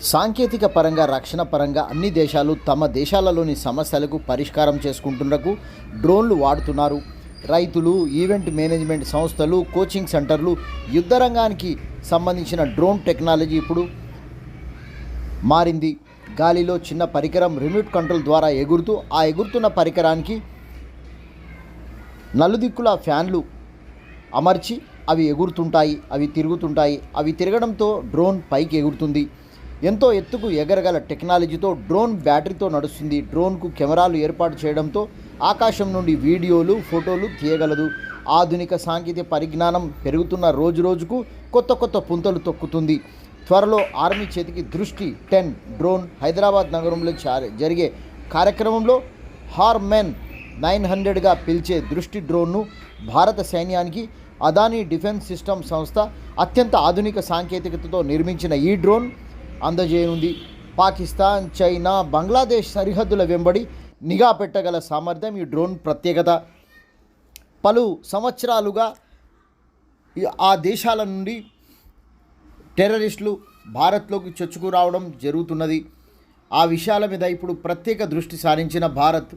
సాంకేతిక పరంగా రక్షణ పరంగా అన్ని దేశాలు తమ దేశాలలోని సమస్యలకు పరిష్కారం చేసుకుంటున్నకు డ్రోన్లు వాడుతున్నారు. రైతులు ఈవెంట్ మేనేజ్మెంట్ సంస్థలు కోచింగ్ సెంటర్లు యుద్ధ రంగానికి సంబంధించిన డ్రోన్ టెక్నాలజీ ఇప్పుడు మారింది. గాలిలో చిన్న పరికరం రిమోట్ కంట్రోల్ ద్వారా ఎగురుతూ ఆ ఎగురుతున్న పరికరానికి నలుదిక్కుల ఫ్యాన్లు అమర్చి అవి ఎగురుతుంటాయి అవి తిరుగుతుంటాయి. అవి తిరగడంతో డ్రోన్ పైకి ఎగురుతుంది ఎంతో ఎత్తుకు ఎగరగల టెక్నాలజీతో డ్రోన్ బ్యాటరీతో నడుస్తుంది. డ్రోన్కు కెమెరాలు ఏర్పాటు చేయడంతో ఆకాశం నుండి వీడియోలు ఫోటోలు తీయగలదు. ఆధునిక సాంకేతిక పరిజ్ఞానం పెరుగుతున్న రోజు రోజుకు కొత్త కొత్త పుంతలు తొక్కుతుంది. త్వరలో ఆర్మీ చేతికి దృష్టి టెన్ డ్రోన్ హైదరాబాద్ నగరంలో జరిగే కార్యక్రమంలో హార్మెన్ నైన్ హండ్రెడ్గా పిలిచే దృష్టి డ్రోన్ను భారత సైన్యానికి అదానీ డిఫెన్స్ సిస్టమ్ సంస్థ అత్యంత ఆధునిక సాంకేతికతతో నిర్మించిన ఈ డ్రోన్ అందజేయనుంది. పాకిస్తాన్ చైనా బంగ్లాదేశ్ సరిహద్దుల వెంబడి నిఘా పెట్టగల సామర్థ్యం ఈ డ్రోన్ ప్రత్యేకత. పలు సంవత్సరాలుగా ఈ- ఆ దేశాల నుండి టెర్రరిస్టులు భారత్లోకి చొచ్చుకురావడం జరుగుతున్నది. ఆ విషయాల మీద ఇప్పుడు ప్రత్యేక దృష్టి సారించిన భారత్.